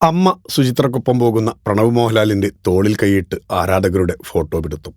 അമ്മ സുചിത്രക്കൊപ്പം പോകുന്ന പ്രണവ് മോഹൻലാലിന്റെ തോളിൽ കൈയിട്ട് ആരാധകരുടെ ഫോട്ടോ പിടുത്തും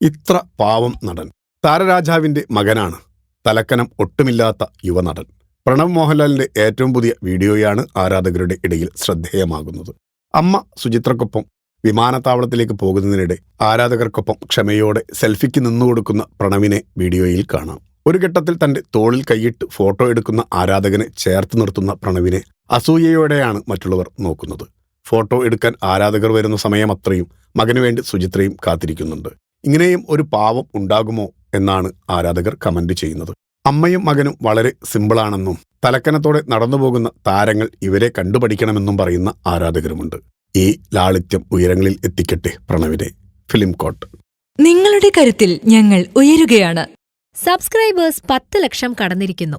ഇത്ര പാവം നടൻ. താരരാജാവിന്റെ മകനാണ്. തലക്കനം ഒട്ടുമില്ലാത്ത യുവനടൻ. പ്രണവ് മോഹൻലാലിന്റെ ഏറ്റവും പുതിയ വീഡിയോയാണ് ആരാധകരുടെ ഇടയിൽ ശ്രദ്ധേയമാകുന്നത്. അമ്മ സുചിത്രക്കൊപ്പം വിമാനത്താവളത്തിലേക്ക് പോകുന്നതിനിടെ ആരാധകർക്കൊപ്പം ക്ഷമയോടെ സെൽഫിക്ക് നിന്നുകൊടുക്കുന്ന പ്രണവിനെ വീഡിയോയിൽ കാണാം. ഒരു ഘട്ടത്തിൽ തന്റെ തോളിൽ കൈയിട്ട് ഫോട്ടോ എടുക്കുന്ന ആരാധകനെ ചേർത്ത് നിർത്തുന്ന പ്രണവിനെ അസൂയയോടെയാണ് മറ്റുള്ളവർ നോക്കുന്നത്. ഫോട്ടോ എടുക്കാൻ ആരാധകർ വരുന്ന സമയമത്രയും മകനു വേണ്ടി സുചിത്രയും കാത്തിരിക്കുന്നുണ്ട്. ഇങ്ങനെയും ഒരു പാവം ഉണ്ടാകുമോ എന്നാണ് ആരാധകർ കമന്റ് ചെയ്യുന്നത്. അമ്മയും മകനും വളരെ സിമ്പിളാണെന്നും തലക്കനത്തോടെ നടന്നുപോകുന്ന താരങ്ങൾ ഇവരെ കണ്ടുപഠിക്കണമെന്നും പറയുന്ന ആരാധകരുമുണ്ട്. ഈ ലാളിത്യം ഉയരങ്ങളിൽ എത്തിക്കട്ടെ പ്രണവിനെ. ഫിലിം കോട്ട്. നിങ്ങളുടെ കരുത്തിൽ ഞങ്ങൾ ഉയരുകയാണ്. സബ്സ്ക്രൈബേഴ്സ് പത്ത് ലക്ഷം കടന്നിരിക്കുന്നു.